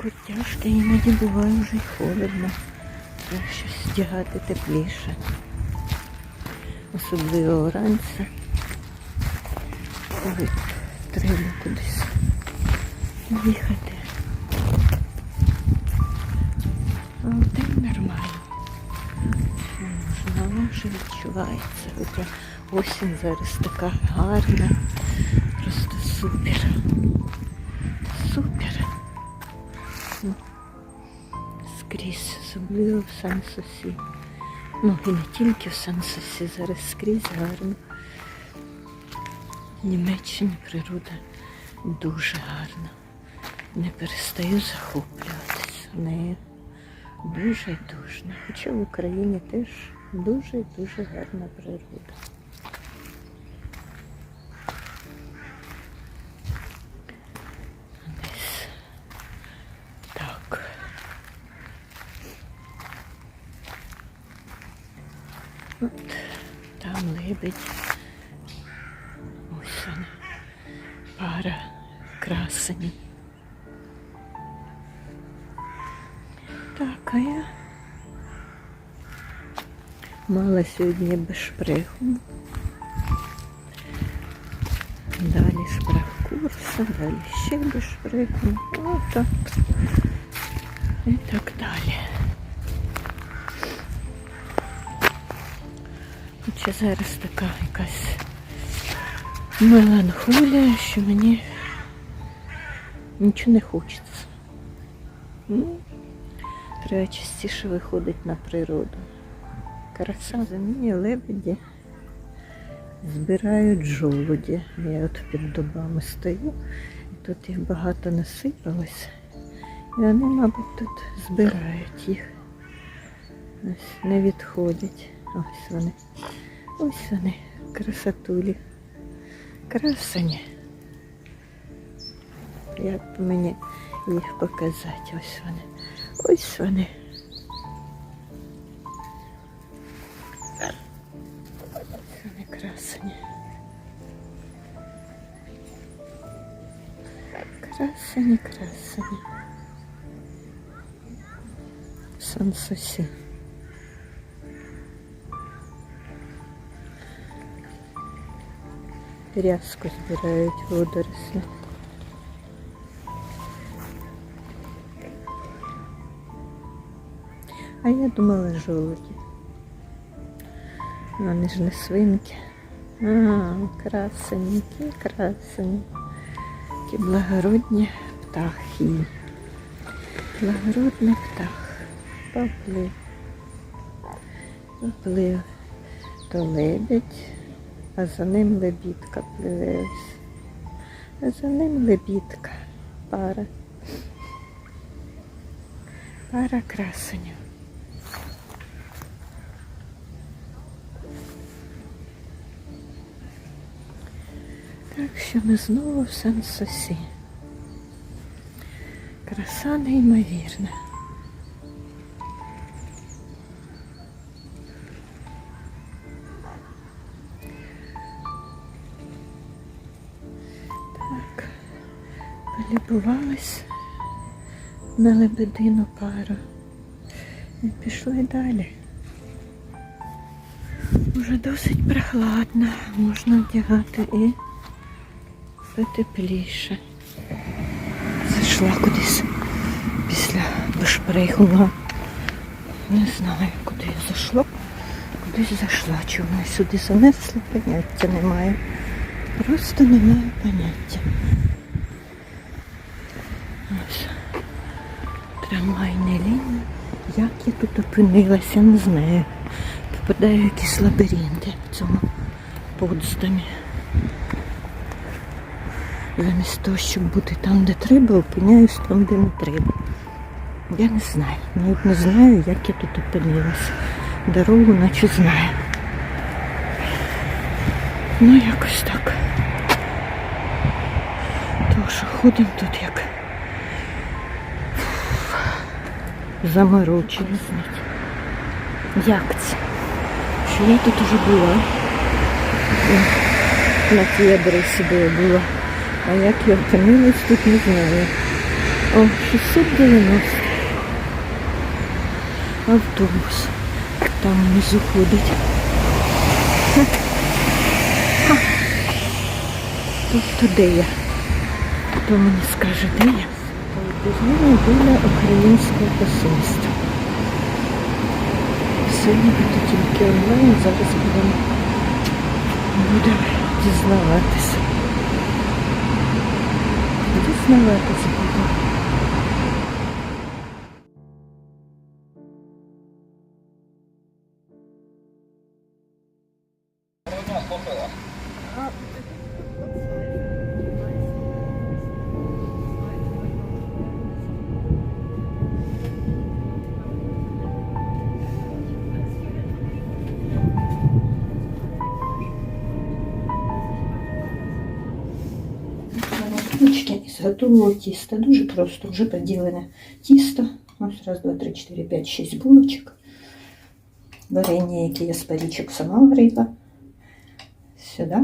крутяшки іноді буває вже й холодно. Треба щось вдягати тепліше. Особливо вранці. Коли треба кудись їхати. А вдень нормально. Можна, вже відчувається. Хоча осінь зараз така гарна. Просто супер. Супер. Особливо в Сан-Сосі. Ну і не тільки в Сан-Сосі, зараз скрізь гарно. В Німеччині природа дуже гарна. Не перестаю захоплюватися нею. Дуже і дуже. Хоча в Україні теж дуже і дуже гарна природа. Десь так. От там. Ось вона. Пара красені. Так, а я мала сьогодні без шпреху. Далі шпрехкурси, далі ще без шпреху. Отак. І так далі. Хоча зараз така якась меланхолія, що мені нічого не хочеться. Ну, Треба частіше виходити на природу. Краса землі, лебеді збирають жолуді. Я от під дубами стою, і тут їх багато насипалось. І вони, мабуть, тут збирають їх. Ось не відходять. Ось вони. Ось вони, красотулі. Красені. Як б мені їх показати? Ось вони. Ось вони. Ось вони красені. Красені, красені. Сан-Сосі. Рязку збирають водорослі. А я думала жолуді. Вони ж не свинки. А, красені, які красені. Які благородні птахи. Благородний птах. Поплив. Поплив. То лебедь, а за ним лебідка пливе. А за ним лебідка. Пара. Пара красенів. Так що ми знову в Сан-Сосі. Краса неймовірна. Полюбувалась на лебедину пару. І пішли далі. Уже досить прохладно, можна вдягати і потепліше. Зайшла кудись після бешпрейхула. Не знаю, куди я зайшла. Кудись зайшла. Чому мене сюди занесли, поняття немає. Просто немає поняття. Трамвайні лінії. Як я тут опинилася, не знаю. Попадаю в якісь лабіринти в цьому подздамі. Замість того, щоб бути там, де треба, опиняюсь там, де не треба. Я не знаю. Навіть не знаю, як я тут опинилася. Дорогу наче знаю. Ну, якось так. Що ходимо тут як заморочені, знаєте. Як це? Що я тут уже була. На цій адресі, де була. А як я опинилась тут, не знаю. О, 690. Автобус. Там внизу ходить. Ха. Ха. Тобто де я? Хто мені скаже, де я? Зміни біля українського посольства. Сьогодні буде тільки онлайн, зараз будемо будемо дізнаватися. Дізнаватися будемо. Ручки готового тіста. Дуже просто, вже поділене тісто. Ось раз, два, три, чотири, п'ять, шість булочок. Варення, яке я з парічок сама варила. Сюди.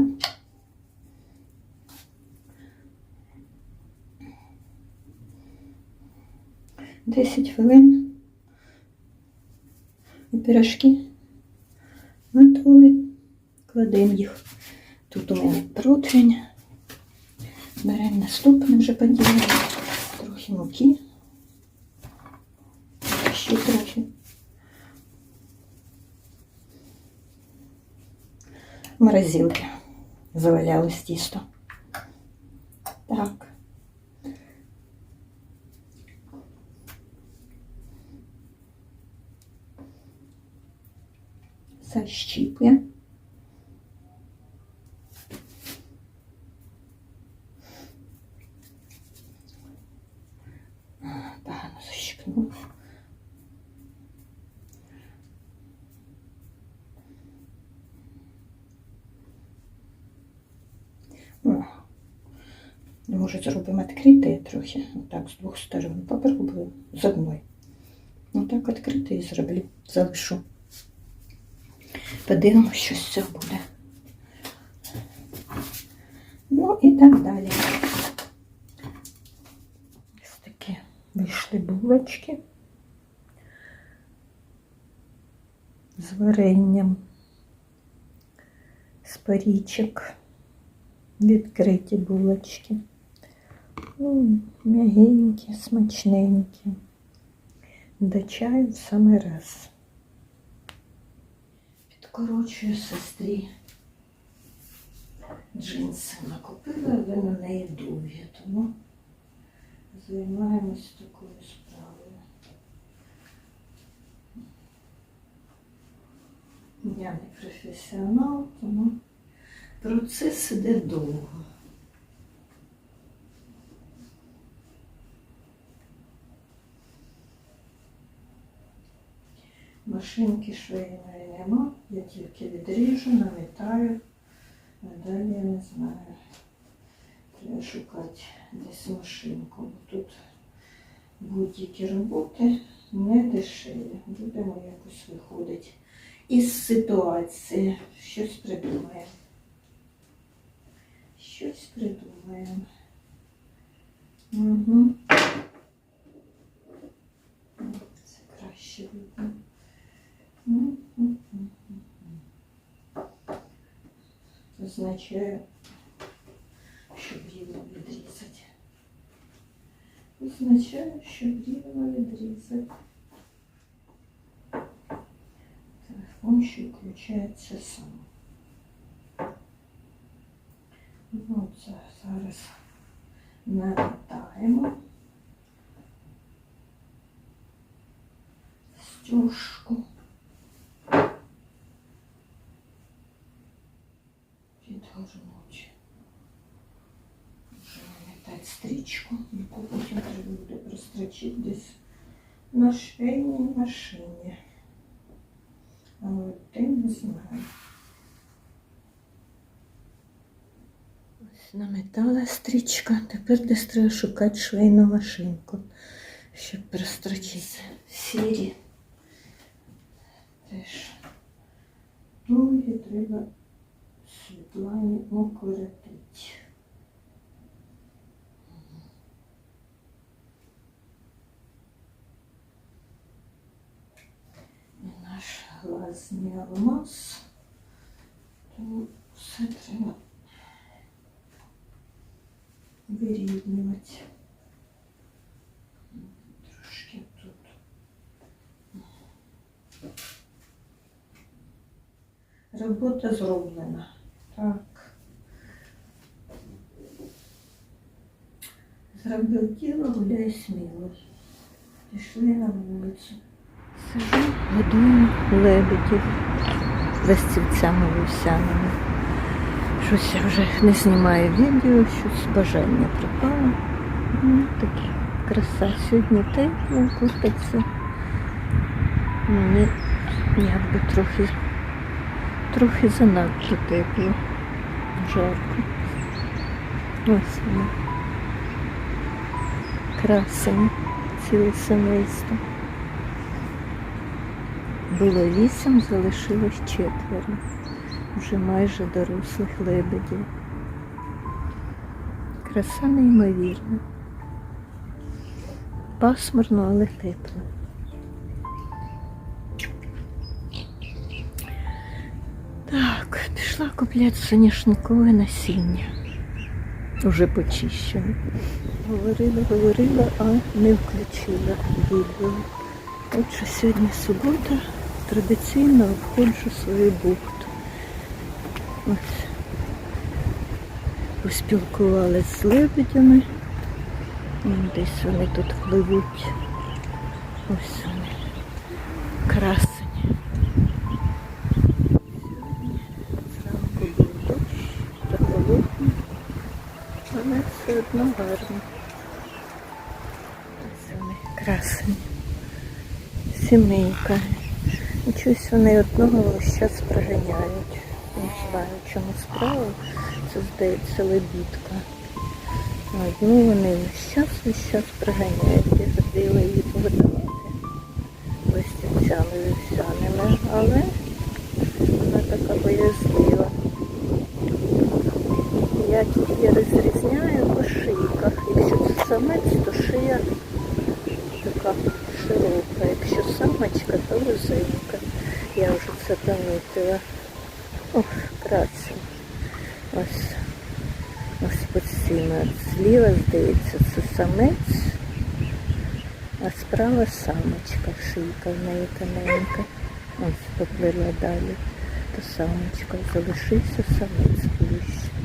Десять хвилин. І пирожки готові. Кладемо їх. Тут у мене противень. Беремо наступне вже поділимо. Трохи муки. Ще трохи. Морозилки. Завалялось тісто. Так. Защіпуємо. Може зробимо відкрите трохи, отак, з двох сторон. Попробую з одної. Отак відкрите і зроблю, залишу. Подивимось, що з цього буде. Ну і так далі. Ось такі вийшли булочки з варенням, з парічок, відкриті булочки. М, М'ягенькі, смачненькі. До чаю в самий раз. Підкорочую сестрі джинси накупила, але на неї довгі, тому займаємось такою справою. Я не професіонал, тому процес іде довго. Машинки швейної нема, я тільки відріжу, наметаю, а далі я не знаю. Треба шукати десь машинку. Бо тут будь-які роботи не дешеві. Будемо якось виходити із ситуації. Щось придумаємо. Щось придумаємо. Угу. Це краще видно. Означає, що рівно відрізати. Означає, що рівно відрізати. Телефон ще включається сам. Ну, це зараз налітаємо. Стюшку. Стрічку, яку потім треба буде прострочити десь на швейній машині. Але ти не знаю. Ось наметала стрічка, тепер десь треба шукати швейну машинку, щоб прострочити сірі. Теж довгі треба Світлані укоротить. грязний алмаз, то все треба вирівнювати. Трошки тут. Робота зроблена. Так. Зробив діло, гуляй сміло. Пішли на вулицю. Сижу, годую лебедів листівцями вівсяними. Щось я вже не знімаю відео, щось бажання пропало. Ну, таке краса. Сьогодні тепло, кутиться. Мені якби трохи, трохи занадто тепло. Жарко. Ось воно. Красені, ціле семейство. Було вісім, залишилось четверо. Вже майже дорослих лебедів. Краса неймовірна. Пасмурно, але тепло. Так, пішла купляти соняшникове насіння. Уже почищене. Говорила, говорила, а не включила відео. Отже, сьогодні субота. Традиційно обходжу свою бухту. Ось. Поспілкувалися з лебедями. Десь вони тут пливуть. Ось вони. Красені. Зранку був дощ, прохолодно, але все одно гарно. Ось вони красені. Сімейка. Чогось вони одного весь час проганяють. Не знаю, в чому справа. Це здається лебідка. А Одну вони весь час, весь час проганяють. Я ходила її погодувати листівцями вівсяними, але вона така боязлива. Я її розрізняю по шийках. Якщо це самець, то шия така широка. Якщо самочка, то вузенька. Я вже це помітила. Ох, краще. Ось. Ось постійно. Зліва, здається, це самець, а справа самочка, шийка в неї тоненька. Ось поплила далі. То самочка. Залишився самець ближче.